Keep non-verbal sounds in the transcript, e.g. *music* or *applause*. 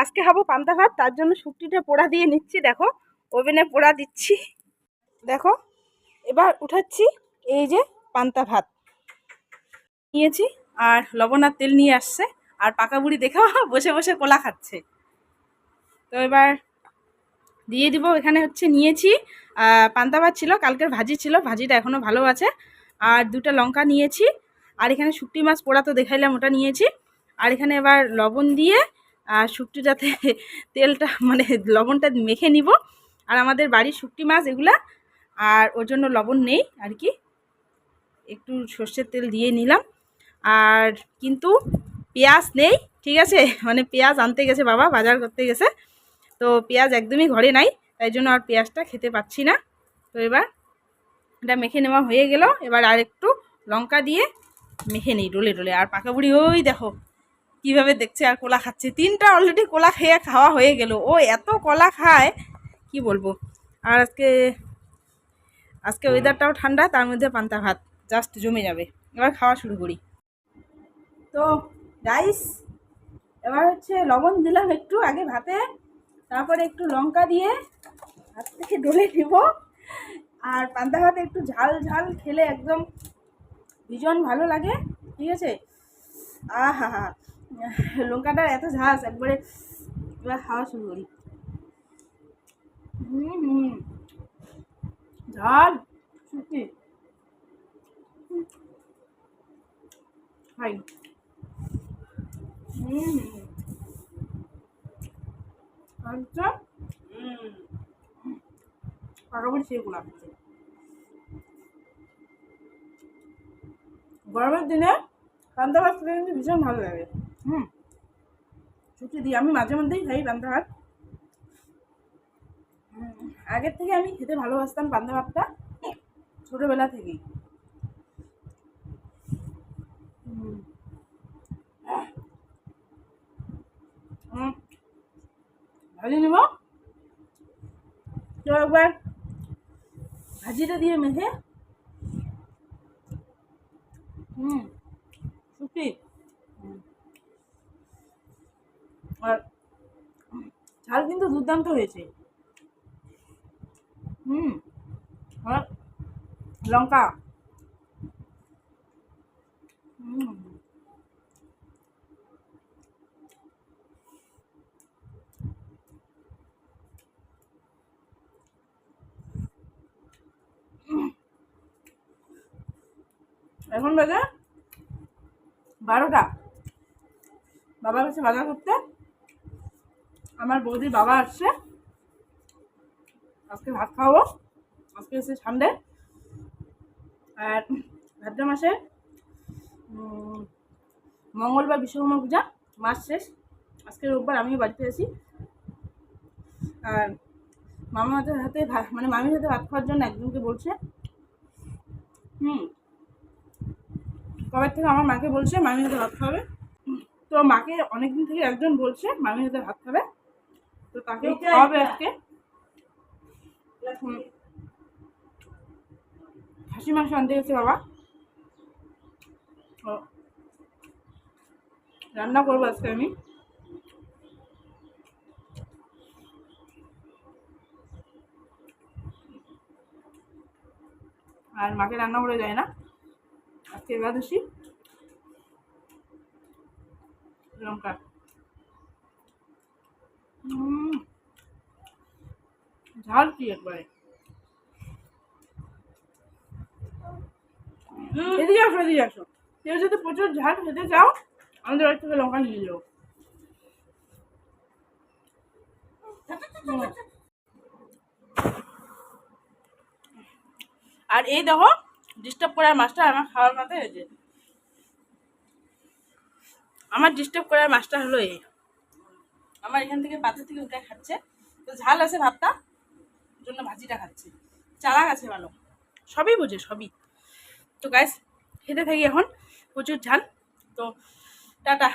আজকে খাব পান্তা ভাত, তার জন্য শুক্তিটা পোড়া দিয়ে নিচ্ছি, দেখো, ওভেনে পোড়া দিচ্ছি। দেখো, এবার উঠাচ্ছি এই যে পান্তা ভাত। নিয়েছি, আর লবণ আর তেল নিয়ে আসছে, আর পাকা বুড়ি দেখো বসে বসে কোলা খাচ্ছে। তো এবার দিয়ে দিব, এখানে হচ্ছে নিয়েছি পান্তা ভাত ছিল, কালকের ভাজি ছিল, ভাজিটা এখনও ভালো আছে। আর দুটো লঙ্কা নিয়েছি, আর এখানে শুকটি মাছ পোড়া তো দেখাইলাম, ওটা নিয়েছি। আর এখানে এবার লবণ দিয়ে শুকটিটাতে *laughs* তেলটা মানে লবণটা মেখে নিব। আর আমাদের বাড়ির শুকটি মাছ এগুলা, আর ওর জন্য লবণ নেই আর কি। একটু সর্ষের তেল দিয়ে নিলাম। আর কিন্তু পেঁয়াজ নেই, ঠিক আছে? মানে পেঁয়াজ আনতে গেছে বাবা, বাজার করতে গেছে। তো পেঁয়াজ একদমই ঘরে নাই, তাই জন্য আর পেঁয়াজটা খেতে পাচ্ছি না। তো এবার এটা মেখে নেওয়া হয়ে গেল। এবার আর একটু লঙ্কা দিয়ে মেখে নেই, ডলে ডলে। আর পাকা বুড়ি, ওই দেখো কীভাবে দেখছে আর কোলা খাচ্ছে? তিনটা অলরেডি কোলা খেয়ে খাওয়া হয়ে গেল। ও এত কলা খায় কি বলব? আর আজকে আজকে ওয়েদারটাও ঠান্ডা তার মধ্যে পান্তা ভাত জাস্ট জমে যাবে। এবার খাওয়া শুরু করি। তো রাইস এবার হচ্ছে লবণ দিলাম একটু আগে ভাতে তারপরে একটু লঙ্কা দিয়ে হাত থেকে ডলে নেব। আর পান্তা ভাতে একটু ঝাল ঝাল খেলে একদম ভীষণ ভালো লাগে ঠিক আছে? আহা হা। *laughs* লঙ্কাটার এত ঝাঁস একবারে এবার খাওয়া শুরু করি। হুম হুম। ঝাল খাই আচ্ছা। গরমের দিনে পান্তা ভাত খেতে কিন্তু ভীষণ ভালো লাগে। হুম। ছুটি দিই আমি মাঝে মধ্যেই খাই পান্তা ভাত। আগের থেকে আমি খেতে ভালোবাসতাম পান্তা ভাতটা ছোটোবেলা থেকেই। ভাজি নেব। তো একবার ভাজিটা দিয়ে মেখে। হুম সত্যি হুম। আর ঝাল কিন্তু দুর্দান্ত হয়েছে। হুম, আর লঙ্কা। এখন বাজে বারোটা। বাবা গেছে বাজার করতে আমার বৌদির বাবা আসছে। আজকে ভাত খাওয়াবো আজকে হচ্ছে সানডে আর ভাদ্র মাসে মঙ্গলবার বিশ্বকর্মা পূজা, মাস শেষ। আজকে রোববার আমিও বাড়িতে আছি। আর মামা হাতের হাতে মানে মামির হাতে ভাত খাওয়ার জন্য একজনকে বলছে। হুম। কবে থেকে আমার মাকে বলছে, মামির হাতে ভাত খাবে তো মাকে অনেকদিন থেকে একজন বলছে, মামির হাতে ভাত খাবে। তো তাকেও খাওয়াবে আজকে। খাসি মাংস আনতে গেছে বাবা। রান্না করব আজকে আমি। আর মাকে রান্না করে যায় না। আজকে একাদশী। লঙ্কা। ঝাল কি একবারে এদিকে আসো এদিকে আসো। কেউ যদি প্রচুর ঝাল খেতে চাও, আমাদের বাড়ি থেকে লঙ্কা নিয়ে যাও। আর এই দেখো ডিস্টার্ব করার মাছটা আমার খাওয়ার মাথায় হয়েছে আমার ডিস্টার্ব করার মাছটা হলো এই। আমার এখান থেকে পাথর থেকে উঠে খাচ্ছে। তো ঝাল আছে ভাতটা। জন্য ভাজিটা খাচ্ছে। চারা গাছে ভালো। সবই বোঝে, সবই। তো গাছ খেতে থাকি এখন। প্রচুর ঝাল। তো টাটা।